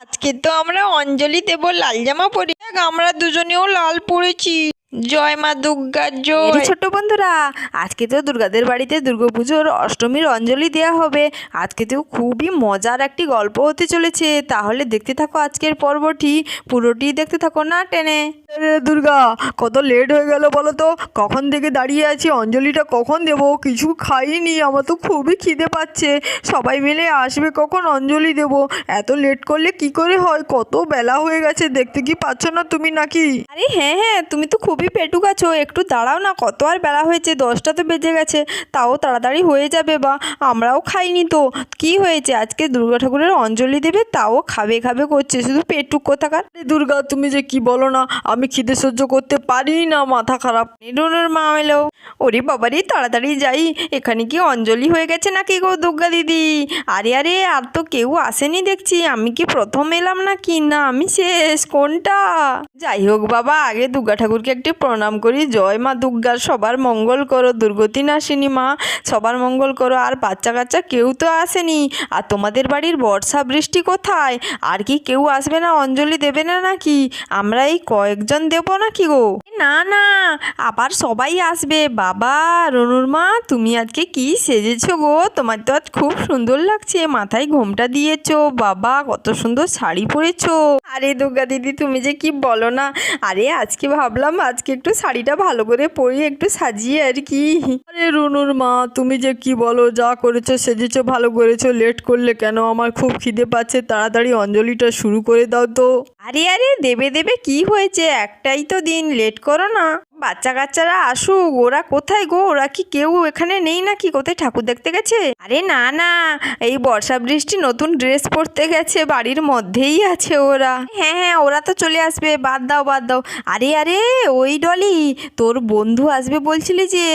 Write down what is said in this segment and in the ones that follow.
আজকে তো আমরা অঞ্জলি দেব লাল জামা পরে। আমরা দুজনেও লাল পরেছি। জয় মা দুর্গার এই জয় ছোট্ট বন্ধুরা আজকে তো দুর্গাদের বাড়িতে দুর্গাপুজোর অষ্টমীর অঞ্জলি দেওয়া হবে। আজকে তো খুবই মজার একটি গল্প হতে চলেছে। তাহলে দেখতে থাকো আজকের পর্বটি। পুরোটি দেখতে থাকো না টেনে। দুর্গা কত লেট হয়ে গেল বলো তো। কখন থেকে দাঁড়িয়ে আছি? অঞ্জলিটা কখন দেব? কিছু খাইনি। আমার তো খুবই খিদে পাচ্ছে। সবাই মিলে আসবে কখন অঞ্জলি দেব? এত লেট করলে কি করে হয়? কত বেলা হয়ে গেছে? দেখতে কি পাচ্ছ না তুমি নাকি? আরে হ্যাঁ হ্যাঁ তুমি তো খুবই পেটুক আছো একটু দাঁড়াও না কত আর বেলা হয়েছে দশটা তো বেজে গেছে তাও তাড়াতাড়ি হয়ে যাবে বা আমরাও খাইনি তো কি হয়েছে? আজকে দুর্গা ঠাকুরের অঞ্জলি দেবে তাও খাবে খাবে করছে শুধু পেটুক কোথাকার? দুর্গা তুমি যে কি বলো না আমি খিদে সহ্য করতে পারি না মাথা খারাপ। রুনুর মা এলো। ওরে বাবারে তাড়াতাড়ি যাই এখানে কি অঞ্জলি হয়ে গেছে নাকি গো দুর্গা দিদি? আরে আরে আর তো কেউ আসেনি দেখছি আমি কি প্রথম এলাম নাকি? না আমি শেষ কোনটা? যাই হোক বাবা আগে দুর্গা ঠাকুরকে একটি প্রণাম করি। জয় মা দুর্গার সবার মঙ্গল করো। দুর্গতি নাসিনী মা, সবার মঙ্গল করো। আর বাচ্চা কাচ্চা কেউ তো আসেনি। আর তোমাদের বাড়ির বর্ষা বৃষ্টি কোথায়? আর কি কেউ আসবে না? অঞ্জলি দেবে না নাকি? আমরা এই কয়েকজন দেবো নাকি গো? না না, আবার সবাই আসবে। বাবা, রনুর মা, তুমি আজকে কি সেজেছো গো? তোমার তো আজ খুব সুন্দর লাগছে। মাথায় ঘোমটা দিয়েছ। বাবা, কত সুন্দর শাড়ি পরেছো। আরে দুর্গা দিদি, তুমি যে কি বলো না? আরে আজকে ভাবলাম আজকে একটু শাড়িটা ভালো করে পরিয়ে একটু সাজিয়ে আর কি। আরে রুনুর মা, তুমি যে কি বলো, যা করেছ, সেজেছো, ভালো করেছ, লেট করলে কেন? আমার খুব খিদে পাচ্ছে, তাড়াতাড়ি অঞ্জলিটা শুরু করে দাও তো। আরে আরে, দেবে দেবে, কি হয়েছে? একটাই তো দিন, লেট করো না। বাচ্চা কাচ্চারা আসুক, ওরা কোথায় গো? ওরা কি কেউ এখানে নেই নাকি? কোথায় ঠাকুর দেখতে গেছে? আরে না না, এই বর্ষা বৃষ্টি নতুন ড্রেস পরতে গেছে, বাড়ির মধ্যেই আছে ওরা। হ্যাঁ হ্যাঁ ওরা তো চলে আসবে, বাদ দাও বাদ দাও। আরে আরে, ওই ডলি, তোর বন্ধু আসবে বলছিলি যে,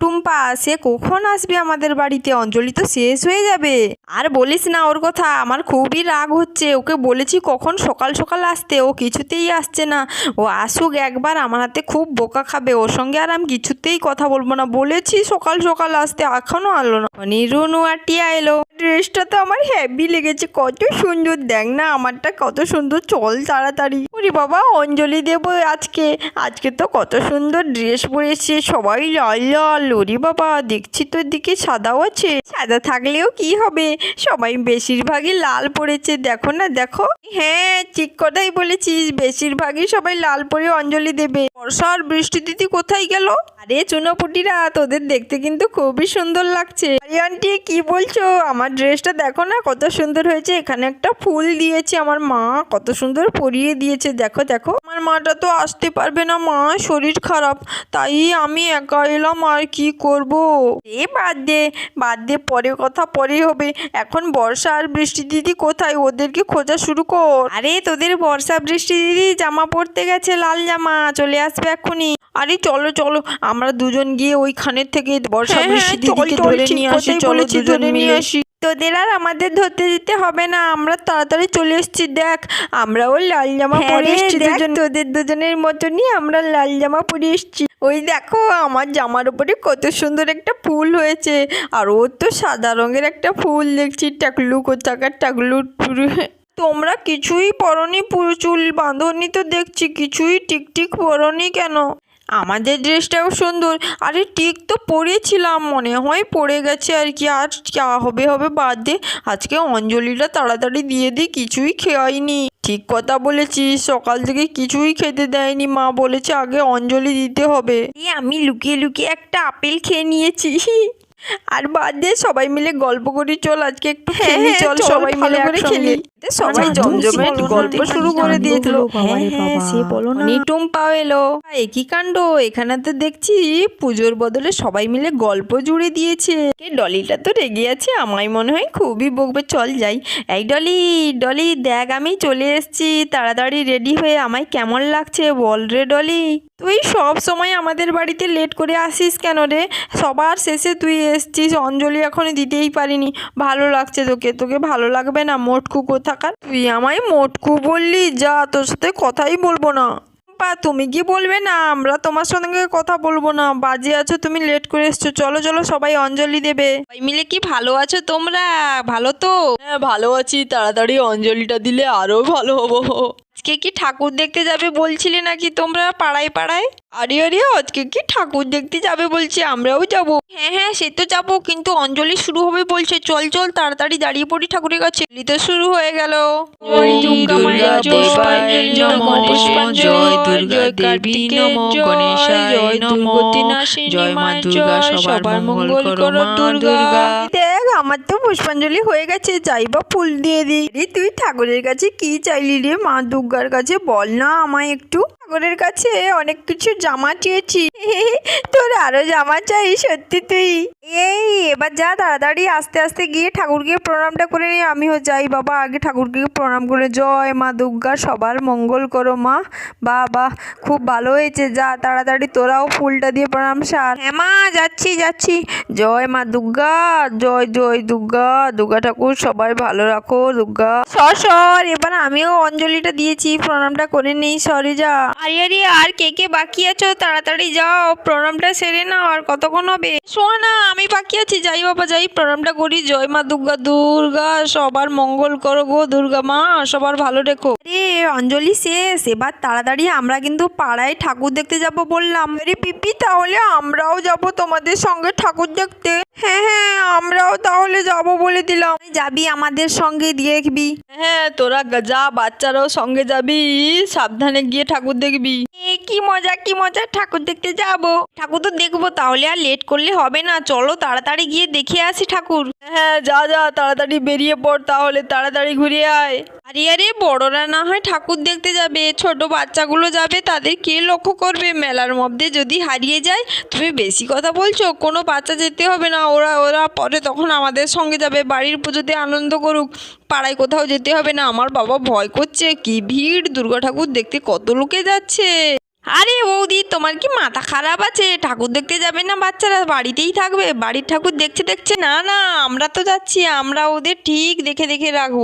টুম্পা, সে কখন আসবে আমাদের বাড়িতে? অঞ্জলি তো শেষ হয়ে যাবে। আর বলিস না ওর কথা, আমার খুবই রাগ হচ্ছে। ওকে বলেছি কখন সকাল সকাল আসতে, ও কিছুতেই আসছে না। ও আসুক একবার, আমার হাতে খুব বোকা খাবে ওর সঙ্গে আর আমি কিছুতেই কথা বলব না। বলেছি সকাল সকাল আসতে এখনও আলো না। নিরুনু আর টিয়া এলো। ড্রেসটা তো আমার হ্যাভি লেগেছে। কত সুন্দর, দেখ না আমারটা কত সুন্দর। চল তাড়াতাড়ি। ওরে বাবা, অঞ্জলি দেব আজকে। আজকে তো কত সুন্দর ড্রেস পরেছে। সবাই লাল লাল। ওরে বাবা, দেখছি তোর দিকে সাদাও আছে। সাদা থাকলেও কি হবে? সবাই বেশিরভাগই লাল পরেছে। দেখো না, দেখো। হ্যাঁ ঠিক কথাই বলেছিস। বেশিরভাগই সবাই লাল পরে অঞ্জলি দেবে। বর্ষা আর বৃষ্টি দিদি কোথায় গেল? আরে চুনোপুটিরা, তোদের দেখতে কিন্তু খুবই সুন্দর লাগছে। আন্টি, কি বলছো? আমার ড্রেসটা দেখো না, কত সুন্দর হয়েছে। এখানে একটা ফুল দিয়েছে আমার মা, কত সুন্দর পরিয়ে দিয়েছে। দেখো দেখো। আমার মাটা তো আসতে পারবে না, মা, শরীর খারাপ। তাই আমি একা এলাম, আর কি করব? এ বাদ দে বাদ দে, পরে কথা পরে হবে। এখন বর্ষা আর বৃষ্টি দিদি কোথায়? ওদেরকে খোঁজা শুরু কর। আরে তোদের বর্ষা বৃষ্টি দিদি জামা পরতে গেছে লাল জামা। চলে আসবে এক্ষুনি। আরে চলো চলো। আমরা দুজন গিয়ে ওইখানের থেকে বর্ষা হ্যাঁ, বৃষ্টি হ্যাঁ, দিদিকে ধরে নিয়ে আসি। চলো দুজন নিয়ে আসি। তোদের আর আমাদের ধরতে দিতে হবে না। আমরা তাড়াতাড়ি চলে এসেছি দেখ। আমরাও লাল জামা হ্যাঁ পরে এসেছি দুজন তোদের দুজনের মতনই আমরা লাল জামা পরে এসেছি। ওই দেখো আমার জামার উপরে কত সুন্দর একটা ফুল হয়েছে। আর ওর তো সাদা রঙের একটা ফুল দেখছি। টাকলু কোথাকার টাকলু তোমরা কিছুই পরনি পুরো চুল বাঁধনি তো দেখছি, কিছুই টিকটিক পরনি কেন? আমাদের ড্রেসটাও সুন্দর। আরে টিক তো পরেছিলাম মনে হয় পড়ে গেছে আর কি। আর যা হবে হবে বাদ দে। আজকে অঞ্জলিটা তাড়াতাড়ি দিয়ে দিই কিছুই খেয়াইনি। ঠিক কথা বলেছিস, সকাল থেকে কিছুই খেতে দেয়নি। মা বলেছে আগে অঞ্জলি দিতে হবে। আমি লুকিয়ে লুকিয়ে একটা আপেল খেয়ে নিয়েছি। আর বাদ দে সবাই মিলে গল্প করি চল আজকে একটু খেলি হ্যাঁ, চল সবাই মিলে করে খেলি। সবাই জমজমে গল্প শুরু করে দিয়েছিল। হ্যাঁ, বাবা। সে বলো না। নিটুম পাও এলো একই কাণ্ড? এখানে তো দেখছি পুজোর বদলে সবাই মিলে গল্প জুড়ে দিয়েছে। ডলিটা তো রেগে আছে আমায় মনে হয় খুবই বকবে। চল যাই। এই ডলি ডলি দেখ আমি চলে এসেছি। তাড়াতাড়ি রেডি হয়ে আমায় কেমন লাগছে বল রে ডলি। তুই সব সময় আমাদের বাড়িতে লেট করে আসিস কেন রে? সবার শেষে তুই এসছিস অঞ্জলি এখনও দিতেই পারিনি। ভালো লাগছে তোকে তোকে ভালো লাগবে না মোটকু কোথাকার? তুই আমায় মোটকু বললি যা তোর সাথে কথাই বলব না। পা তুমি কি বলবে না? আমরা তোমার সঙ্গে কথা বলব না। বাজে আছো তুমি লেট করে এসছো। চলো চলো সবাই অঞ্জলি দেবে। সবাই মিলে কি ভালো আছো তোমরা? ভালো তো? হ্যাঁ ভালো আছি। তাড়াতাড়ি অঞ্জলিটা দিলে আরও ভালো হব। আজকে কি ঠাকুর দেখতে যাবে বলছিলে নাকি তোমরা পাড়ায় পাড়ায়? আরে আরে আজকে কি ঠাকুর দেখতে যাবে বলছে? আমরাও যাব। হ্যাঁ হ্যাঁ সে তো যাব কিন্তু অঞ্জলি শুরু হবে বলছে। চল চল তাড়াতাড়ি দাঁড়িয়ে পড়ি ঠাকুরের কাছে। অঞ্জলি তো শুরু হয়ে গেল। জয় দুর্গা জয়, পুষ্পাঞ্জলি জয় দুর্গা দেবী কার্তিকের গণেশায় জয় নমঃ, জয় মা দুর্গা, সবার মঙ্গল করো, দুর্গা। দেখ আমার তো পুষ্পাঞ্জলি হয়ে গেছে যাই বা ফুল দিয়ে দিই। রে তুই ঠাকুরের কাছে কি চাইলি রে? মা দুর্গার কাছে বল না আমায় একটু। ঠাকুরের কাছে অনেক কিছু জামা চেয়েছি। তোর আরও জামা চাই সত্যি তুই। এই, এবার যা তাড়াতাড়ি আস্তে আস্তে গিয়ে ঠাকুরকে প্রণামটা করে নি আমিও যাই বাবা। আগে ঠাকুরকে প্রণাম করে। জয় মা দুর্গা, সবার মঙ্গল করো মা। বা বাহ খুব ভালো হয়েছে। যা তাড়াতাড়ি তোরাও ফুলটা দিয়ে প্রণাম সার। হ্যাঁ মা, যাচ্ছি যাচ্ছি। জয় মা দুর্গা, জয় জয় দুর্গা। দুর্গা ঠাকুর সবাই ভালো রাখো দুর্গা। সর সর এবার আমিও অঞ্জলিটা দিয়েছি। প্রণামটা করে নেই, সরে যা। আরে আরে, আর কে কে বাকি আছো? তাড়াতাড়ি যাও। প্রণামটা সেরে নাও। আর কতক্ষণ হবে? শোনো আমি বাকি আছি। যাই বাবা, যাই। প্রণামটা করি। জয় মা দুর্গা। দুর্গা, সবার মঙ্গল করো গো দুর্গা মা। সবার ভালো রেখো। আরে, অঞ্জলি শেষ। এবার তাড়াতাড়ি আমরা কিন্তু পাড়ায় ঠাকুর দেখতে যাব বললাম। আরে, পিপি, তাহলে আমরাও যাব তোমাদের সঙ্গে ঠাকুর দেখতে। হ্যাঁ হ্যাঁ আমরাও তাহলে যাব বলে দিলাম। যাবি আমাদের সঙ্গে, দেখবি। হ্যাঁ তোরা যা বাচ্চারাও সঙ্গে যাবি। সাবধানে গিয়ে ঠাকুর দেখবি। কি মজা কি মজা। ঠাকুর দেখতে যাব। ঠাকুর তো দেখব, তাহলে আর লেট করলে হবে না। চলো তাড়াতাড়ি গিয়ে দেখে আসি ঠাকুর। হ্যাঁ যা যা তাড়াতাড়ি বেরিয়ে পড় তাহলে তাড়াতাড়ি ঘুরে আয়। আরে আরে বড়রা না হয় ঠাকুর দেখতে যাবে ছোট বাচ্চাগুলো যাবে তাদের কে লক্ষ্য করবে? মেলার মধ্যে যদি হারিয়ে যায় তুমি বেশি কথা বলছো কোনো বাচ্চা যেতে হবে না ওরা ওরা পরে তখন আমাদের সঙ্গে যাবে বাড়ির পুজোতে আনন্দ করুক। পাড়ায় কোথাও যেতে হবে না আমার বাবা ভয় করছে কি ভিড় দুর্গা ঠাকুর দেখতে কত লোকে যাচ্ছে। আরে বৌদি, তোমার কি মাথা খারাপ আছে? ঠাকুর দেখতে যাবে না বাচ্চারা? বাড়িতেই থাকবে। বাড়ির ঠাকুর দেখছে দেখছে। না না, আমরা তো যাচ্ছি, আমরা ওদের ঠিক দেখে দেখে রাখব।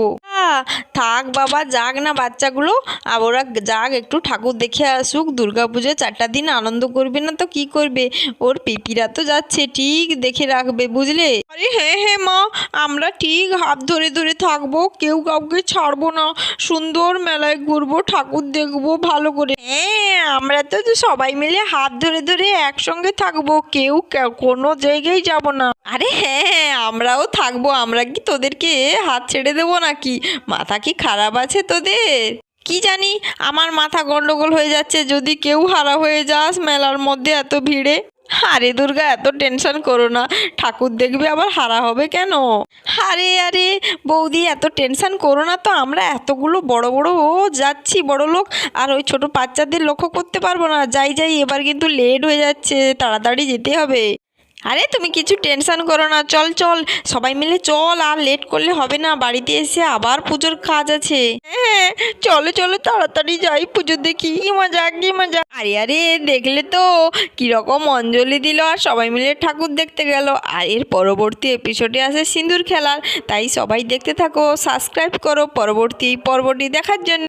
থাক বাবা, যাক না বাচ্চাগুলো। আর ওরা যাক, একটু ঠাকুর দেখে আসুক, দুর্গা দুর্গাপুজো চারটা দিন আনন্দ করবে না তো কি করবে? ওর পিপিরা তো যাচ্ছে, ঠিক দেখে রাখবে, বুঝলে? আরে হ্যাঁ হ্যাঁ মা, আমরা ঠিক হাত ধরে ধরে থাকব, কেউ কাউকে ছাড়বো না। সুন্দর মেলায় ঘুরবো, ঠাকুর দেখব, ভালো করে। হ্যাঁ আমরা তো সবাই মিলে হাত ধরে ধরে একসঙ্গে থাকব, কেউ কোনো জায়গায় যাব না। আরে হ্যাঁ হ্যাঁ আমরাও থাকব, আমরা কি তোদেরকে হাত ছেড়ে দেবো নাকি? মাথা কি খারাপ আছে তোদের? কি জানি, আমার মাথা গন্ডগোল হয়ে যাচ্ছে, যদি কেউ হারা হয়ে যাস মেলার মধ্যে এত ভিড়ে। আরে দুর্গা, এত টেনশন করো না। ঠাকুর দেখবে আবার হারা হবে কেন? আরে আরে, বৌদি, এত টেনশন করো না তো। আমরা এতগুলো বড় বড়, ও, যাচ্ছি, বড় লোক। আর ওই ছোট বাচ্চাদের লক্ষ্য করতে পারব না। যাই যাই, এবার কিন্তু লেট হয়ে যাচ্ছে। তাড়াতাড়ি যেতে হবে। আরে তুমি কিছু টেনশন করো না, চল চল। সবাই মিলে চল, আর লেট করলে হবে না, বাড়িতে এসে আবার পুজোর কাজ আছে। হ্যাঁ চলো চলো, তাড়াতাড়ি যাই পুজো দেখি, কি মজা কি মজা। আরে আরে, দেখলে তো, কীরকম অঞ্জলি দিল, আর সবাই মিলে ঠাকুর দেখতে গেল। আর এর পরবর্তী এপিসোডে আসে সিঁদুর খেলার, তাই সবাই দেখতে থাকো সাবস্ক্রাইব করো, পরবর্তী পর্বটি দেখার জন্য।